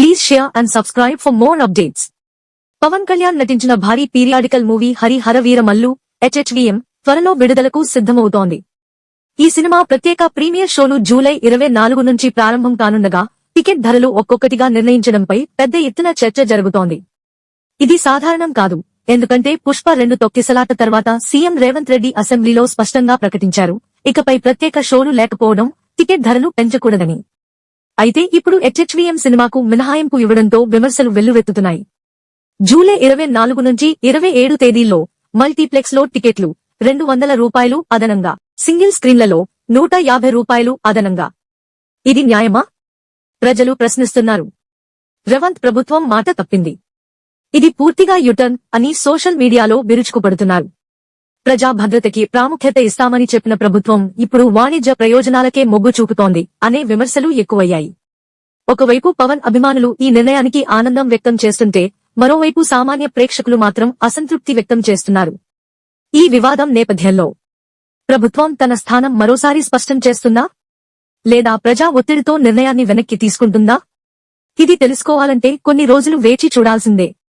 Please share and subscribe for more updates Pawan Kalyan నటించిన భారీ periodical movie Harihara Veeramallu HHVM త్వరలో విడుదలకు సిద్ధమవుతోంది. ఈ సినిమా ప్రత్యేక ప్రీమియర్ షోలు జూలై ఇరవై నాలుగు నుంచి ప్రారంభం కానుండగా టికెట్ ధరలు ఒక్కొక్కటిగా నిర్ణయించడంపై పెద్ద ఎత్తున చర్చ జరుగుతోంది. ఇది సాధారణం కాదు ఎందుకంటే పుష్ప రెండు తొక్కిసలాట తర్వాత సీఎం రేవంత్ రెడ్డి అసెంబ్లీలో స్పష్టంగా ప్రకటించారు. ఇకపై ప్రత్యేక షోలు లేకపోవడం టికెట్ ధరలు పెంచకూడదని. అయితే ఇప్పుడు హెచ్హెచ్విఎం సినిమాకు మినహాయింపు ఇవ్వడంతో విమర్శలు వెల్లువెత్తుతున్నాయి. జూలై ఇరవై నాలుగు నుంచి ఇరవై ఏడు తేదీల్లో మల్టీప్లెక్స్లో టికెట్లు రెండు వందల రూపాయలు అదనంగా సింగిల్ స్క్రీన్లలో నూట యాభై రూపాయలు అదనంగా. ఇది న్యాయమా? ప్రజలు ప్రశ్నిస్తున్నారు. రేవంత్ ప్రభుత్వం మాట తప్పింది. ఇది పూర్తిగా యుటర్న్ అని సోషల్ మీడియాలో విరుచుకుపడుతున్నారు. ప్రజా భద్రతకి ప్రాముఖ్యత ఇస్తామని చెప్పిన ప్రభుత్వం ఇప్పుడు వాణిజ్య ప్రయోజనాలకే మొగ్గు చూపుతోంది అనే విమర్శలు ఎక్కువయ్యాయి. ఒకవైపు పవన్ అభిమానులు ఈ నిర్ణయానికి ఆనందం వ్యక్తం చేస్తుంటే మరోవైపు సామాన్య ప్రేక్షకులు మాత్రం అసంతృప్తి వ్యక్తం చేస్తున్నారు. ఈ వివాదం నేపథ్యంలో ప్రభుత్వం తన స్థానం మరోసారి స్పష్టం చేస్తుందా? లేదా ప్రజా ఒత్తిడితో నిర్ణయాన్ని వెనక్కి తీసుకుంటుందా? ఇది తెలుసుకోవాలంటే కొన్ని రోజులు వేచి చూడాల్సిందే.